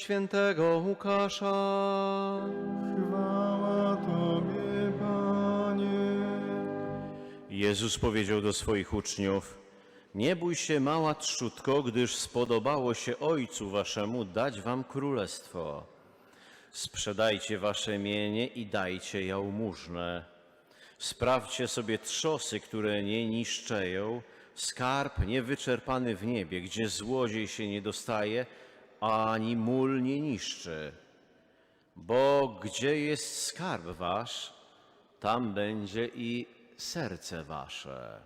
Świętego Łukasza. Chwała Tobie, Panie. Jezus powiedział do swoich uczniów: Nie bój się, mała trzutko, gdyż spodobało się Ojcu Waszemu dać Wam królestwo. Sprzedajcie Wasze mienie i dajcie jałmużnę. Sprawdźcie sobie trzosy, które nie niszczeją, skarb niewyczerpany w niebie, gdzie złodziej się nie dostaje, ani mól nie niszczy. Bo gdzie jest skarb wasz, tam będzie i serce wasze.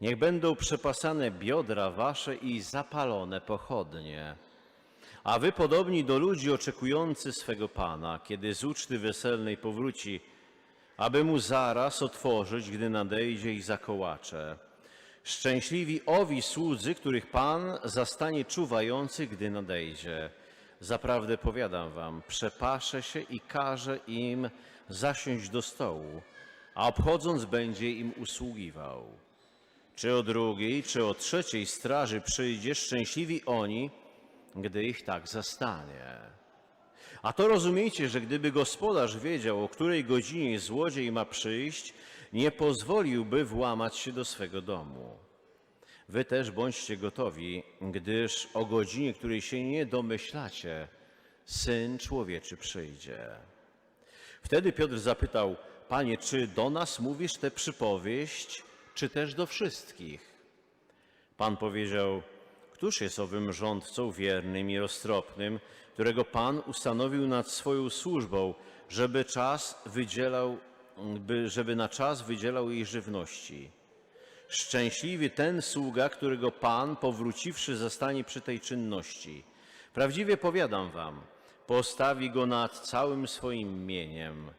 Niech będą przepasane biodra wasze i zapalone pochodnie. A wy podobni do ludzi oczekujący swego Pana, kiedy z uczty weselnej powróci, aby mu zaraz otworzyć, gdy nadejdzie i zakołacze. Szczęśliwi owi słudzy, których Pan zastanie czuwających, gdy nadejdzie. Zaprawdę powiadam wam, przepaszę się i każę im zasiąść do stołu, a obchodząc będzie im usługiwał. Czy o drugiej, czy o trzeciej straży przyjdzie, szczęśliwi oni, gdy ich tak zastanie. A to rozumiejcie, że gdyby gospodarz wiedział, o której godzinie złodziej ma przyjść, nie pozwoliłby włamać się do swego domu. Wy też bądźcie gotowi, gdyż o godzinie, której się nie domyślacie, Syn Człowieczy przyjdzie. Wtedy Piotr zapytał, Panie, czy do nas mówisz tę przypowieść, czy też do wszystkich? Pan powiedział, Któż jest owym rządcą wiernym i roztropnym, którego Pan ustanowił nad swoją służbą, żeby czas wydzielał, by, żeby na czas wydzielał jej żywności? Szczęśliwy ten sługa, którego Pan, powróciwszy, zastanie przy tej czynności. Prawdziwie powiadam wam, postawi go nad całym swoim mieniem.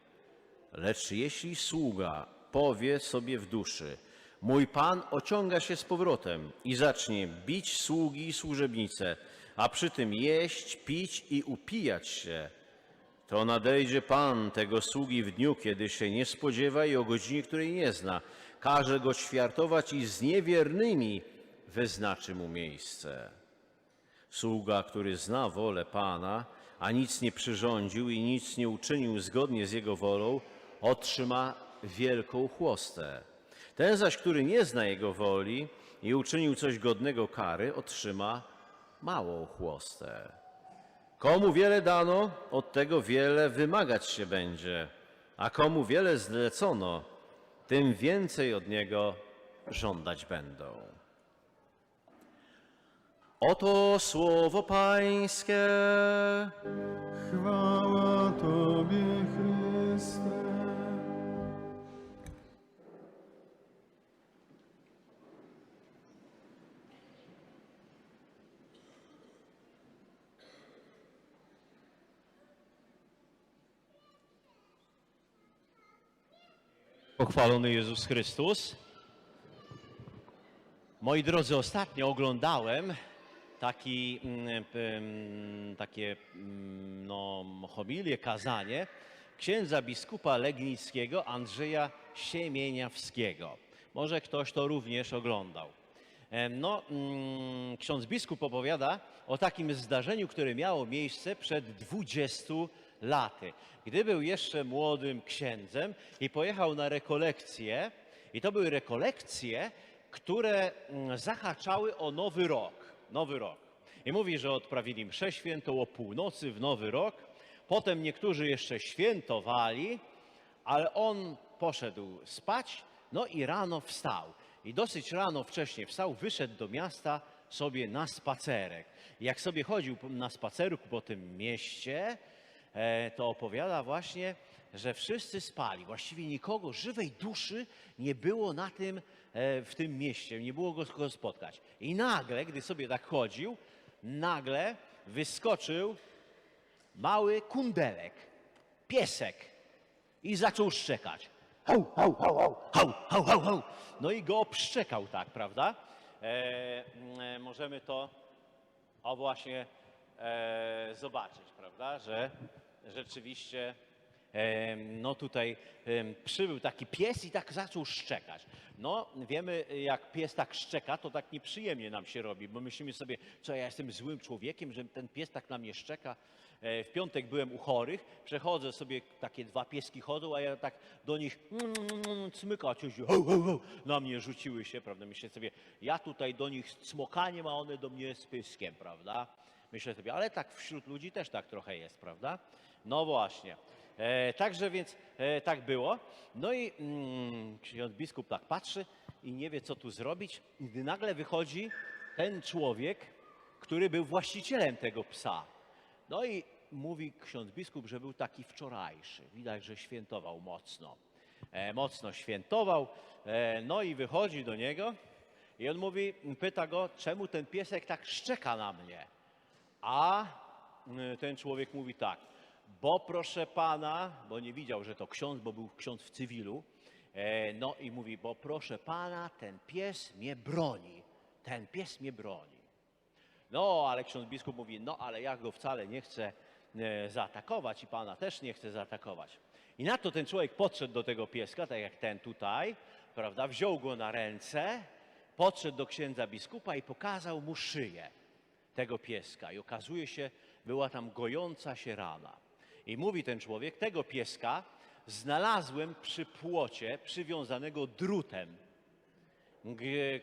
Lecz jeśli sługa powie sobie w duszy, mój pan ociąga się z powrotem i zacznie bić sługi i służebnice, a przy tym jeść, pić i upijać się, to nadejdzie pan tego sługi w dniu, kiedy się nie spodziewa i o godzinie, której nie zna. Każe go ćwiartować i z niewiernymi wyznaczy mu miejsce. Sługa, który zna wolę Pana, a nic nie przyrządził i nic nie uczynił zgodnie z Jego wolą, otrzyma wielką chłostę. Ten zaś, który nie zna Jego woli i uczynił coś godnego kary, otrzyma małą chłostę. Komu wiele dano, od tego wiele wymagać się będzie, a komu wiele zlecono, tym więcej od niego żądać będą. Oto słowo Pańskie. Chwała Tobie, Chryste. Pochwalony Jezus Chrystus. Moi drodzy, ostatnio oglądałem taki, mm, takie mm, no, homilię, kazanie księdza biskupa legnickiego Andrzeja Siemieniawskiego. Może ktoś to również oglądał. No, mm, ksiądz biskup opowiada o takim zdarzeniu, które miało miejsce przed 20 laty, gdy był jeszcze młodym księdzem i pojechał na rekolekcje. I to były rekolekcje, które mm, zahaczały o nowy rok. Nowy rok. I mówi, że odprawili mszę świętą o północy w nowy rok. Potem niektórzy jeszcze świętowali, ale on poszedł spać, no i rano wstał. I dosyć rano wcześnie wstał, wyszedł do miasta sobie na spacerek. Jak sobie chodził na spacerku po tym mieście, to opowiada właśnie, że wszyscy spali. Właściwie nikogo, żywej duszy nie było na tym, e, w tym mieście, nie było go spotkać. I nagle, gdy sobie tak chodził, nagle wyskoczył mały kundelek, piesek i zaczął szczekać. Hał, hał, hał, hał, hał, hał, hał. No i go obszczekał tak, prawda? E, e, możemy to o właśnie e, zobaczyć, prawda, że rzeczywiście no tutaj przybył taki pies i tak zaczął szczekać. No wiemy, jak pies tak szczeka, to tak nieprzyjemnie nam się robi, bo myślimy sobie, co ja jestem złym człowiekiem, że ten pies tak na mnie szczeka. E, W piątek byłem u chorych, przechodzę sobie, takie dwa pieski chodzą, a ja tak do nich mm, cmyka coś, ho, ho, ho, na mnie rzuciły się, prawda, myślę sobie, ja tutaj do nich z cmokaniem, a one do mnie z pyskiem, prawda. Myślę sobie, ale tak wśród ludzi też tak trochę jest, prawda? No właśnie. E, także więc e, tak było. No i mm, ksiądz biskup tak patrzy i nie wie, co tu zrobić. I gdy nagle wychodzi ten człowiek, który był właścicielem tego psa. No i mówi ksiądz biskup, że był taki wczorajszy. Widać, że świętował mocno. E, mocno świętował. E, no i wychodzi do niego i on mówi, pyta go, czemu ten piesek tak szczeka na mnie. A y, ten człowiek mówi tak, bo proszę pana, bo nie widział, że to ksiądz, bo był ksiądz w cywilu, e, no i mówi, bo proszę pana, ten pies mnie broni, ten pies mnie broni. No, ale ksiądz biskup mówi, no ale ja go wcale nie chcę e, zaatakować i pana też nie chcę zaatakować. I na to ten człowiek podszedł do tego pieska, tak jak ten tutaj, prawda, wziął go na ręce, podszedł do księdza biskupa i pokazał mu szyję tego pieska. I okazuje się, była tam gojąca się rana. I mówi ten człowiek, tego pieska znalazłem przy płocie przywiązanego drutem.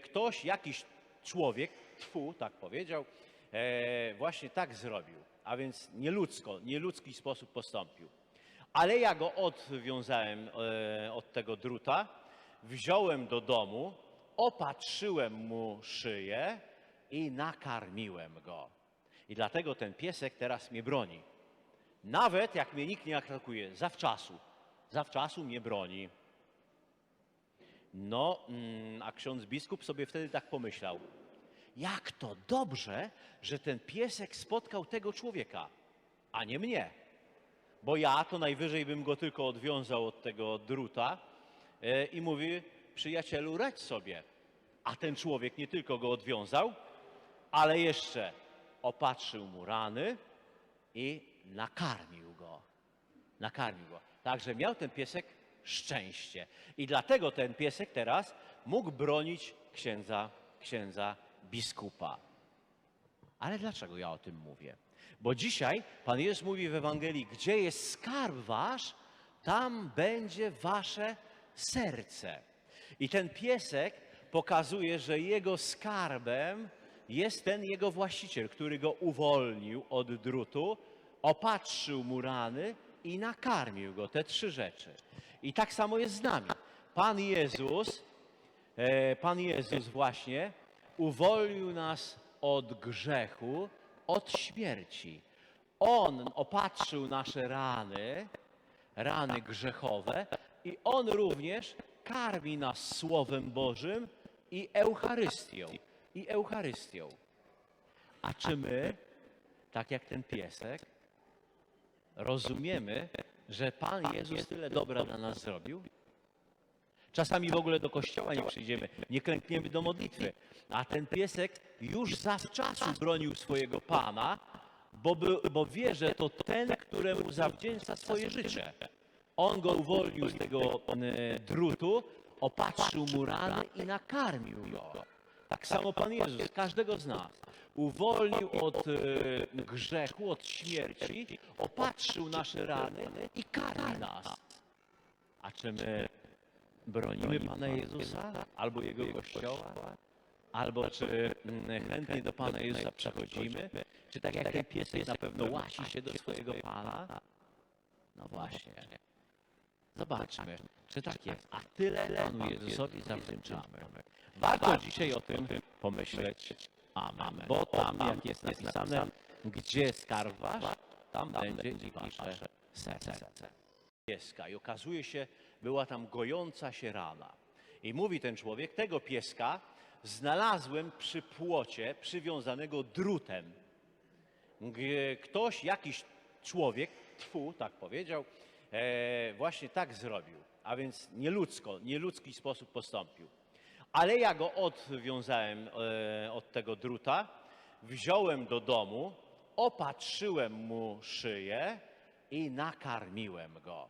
Ktoś, jakiś człowiek, tfu, tak powiedział, e, właśnie tak zrobił. A więc nieludzko, nieludzki sposób postąpił. Ale ja go odwiązałem e, od tego druta, wziąłem do domu, opatrzyłem mu szyję i nakarmiłem go. I dlatego ten piesek teraz mnie broni. Nawet jak mnie nikt nie atakuje, zawczasu, zawczasu mnie broni. No, mm, a ksiądz biskup sobie wtedy tak pomyślał. Jak to dobrze, że ten piesek spotkał tego człowieka, a nie mnie. Bo ja to najwyżej bym go tylko odwiązał od tego druta e, i mówi, przyjacielu, radź sobie. A ten człowiek nie tylko go odwiązał, ale jeszcze opatrzył mu rany i nakarmił go. Nakarmił go. Także miał ten piesek szczęście. I dlatego ten piesek teraz mógł bronić księdza, księdza biskupa. Ale dlaczego ja o tym mówię? Bo dzisiaj Pan Jezus mówi w Ewangelii, gdzie jest skarb wasz, tam będzie wasze serce. I ten piesek pokazuje, że jego skarbem jest ten jego właściciel, który go uwolnił od drutu, opatrzył mu rany i nakarmił go. Te trzy rzeczy. I tak samo jest z nami. Pan Jezus, e, Pan Jezus właśnie uwolnił nas od grzechu, od śmierci. On opatrzył nasze rany, rany grzechowe i On również karmi nas Słowem Bożym i Eucharystią. I Eucharystią. A czy my, tak jak ten piesek, rozumiemy, że Pan Jezus tyle dobra dla nas zrobił? Czasami w ogóle do kościoła nie przyjdziemy, nie klękniemy do modlitwy. A ten piesek już zawczasu bronił swojego Pana, bo, by, bo wie, że to ten, któremu zawdzięcza swoje życie. On go uwolnił z tego e, drutu, opatrzył mu rany i nakarmił go. Tak samo Pan Jezus, każdego z nas, uwolnił od e, grzechu, od śmierci, opatrzył nasze rany i karmi nas. A czy my bronimy Pana Jezusa albo Jego Kościoła? Albo czy mm, chętnie do Pana Jezusa przechodzimy? Czy tak jak ten piesek na pewno łasi się do swojego Pana? No właśnie. Zobaczmy, czy tak jest. A tyle Panu Jezusowi zawdzięczamy. Warto dzisiaj o tym pomyśleć. Amen. Bo tam, jak jest napisane, gdzie skarb wasz, tam będzie i wasze serce. Pieska. I okazuje się, była tam gojąca się rana. I mówi ten człowiek, tego pieska znalazłem przy płocie przywiązanego drutem. Ktoś, jakiś człowiek, tfu, tak powiedział, e, właśnie tak zrobił. A więc nieludzko, nieludzki sposób postąpił. Ale ja go odwiązałem e, od tego druta, wziąłem do domu, opatrzyłem mu szyję i nakarmiłem go.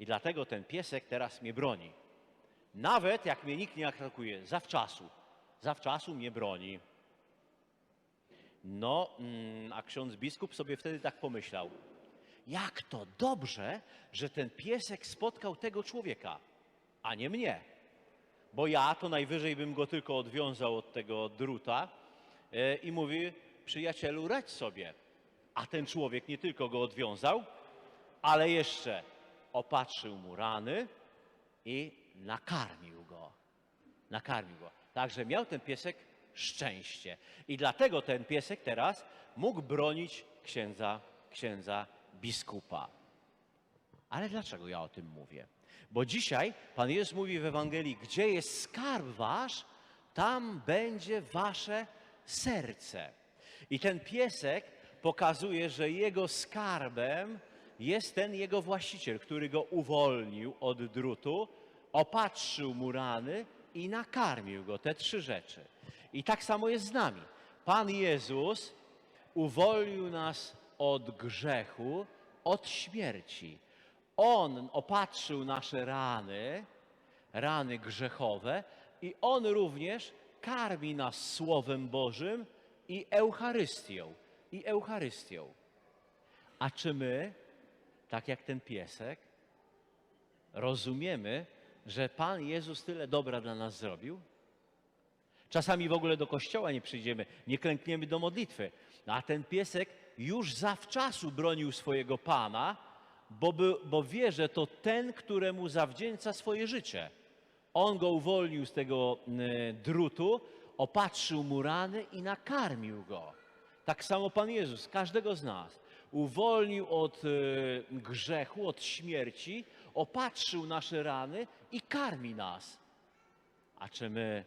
I dlatego ten piesek teraz mnie broni. Nawet jak mnie nikt nie atakuje, zawczasu. Zawczasu mnie broni. No, mm, a ksiądz biskup sobie wtedy tak pomyślał. Jak to dobrze, że ten piesek spotkał tego człowieka, a nie mnie. Bo ja to najwyżej bym go tylko odwiązał od tego druta e, i mówi, przyjacielu, radź sobie. A ten człowiek nie tylko go odwiązał, ale jeszcze opatrzył mu rany i nakarmił go. Nakarmił go. Także miał ten piesek szczęście. I dlatego ten piesek teraz mógł bronić księdza, księdza biskupa. Ale dlaczego ja o tym mówię? Bo dzisiaj Pan Jezus mówi w Ewangelii, gdzie jest skarb wasz, tam będzie wasze serce. I ten piesek pokazuje, że jego skarbem jest ten jego właściciel, który go uwolnił od drutu, opatrzył mu rany i nakarmił go. Te trzy rzeczy. I tak samo jest z nami. Pan Jezus uwolnił nas od grzechu, od śmierci. On opatrzył nasze rany, rany grzechowe, i On również karmi nas Słowem Bożym i Eucharystią. I Eucharystią. A czy my, tak jak ten piesek, rozumiemy, że Pan Jezus tyle dobra dla nas zrobił? Czasami w ogóle do kościoła nie przyjdziemy, nie klękniemy do modlitwy. No, a ten piesek już zawczasu bronił swojego Pana, bo, by, bo wie, że to ten, któremu zawdzięcza swoje życie. On go uwolnił z tego y, drutu, opatrzył mu rany i nakarmił go. Tak samo Pan Jezus, każdego z nas, uwolnił od y, grzechu, od śmierci, opatrzył nasze rany i karmi nas. A czy my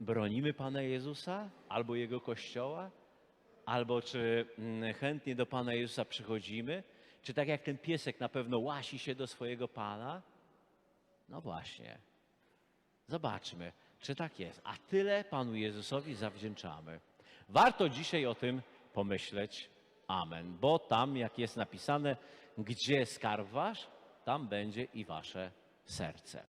bronimy Pana Jezusa albo Jego Kościoła? Albo czy mm, chętnie do Pana Jezusa przychodzimy? Czy tak jak ten piesek na pewno łasi się do swojego Pana? No właśnie. Zobaczmy, czy tak jest. A tyle Panu Jezusowi zawdzięczamy. Warto dzisiaj o tym pomyśleć. Amen. Bo tam, jak jest napisane, gdzie skarb wasz, tam będzie i wasze serce.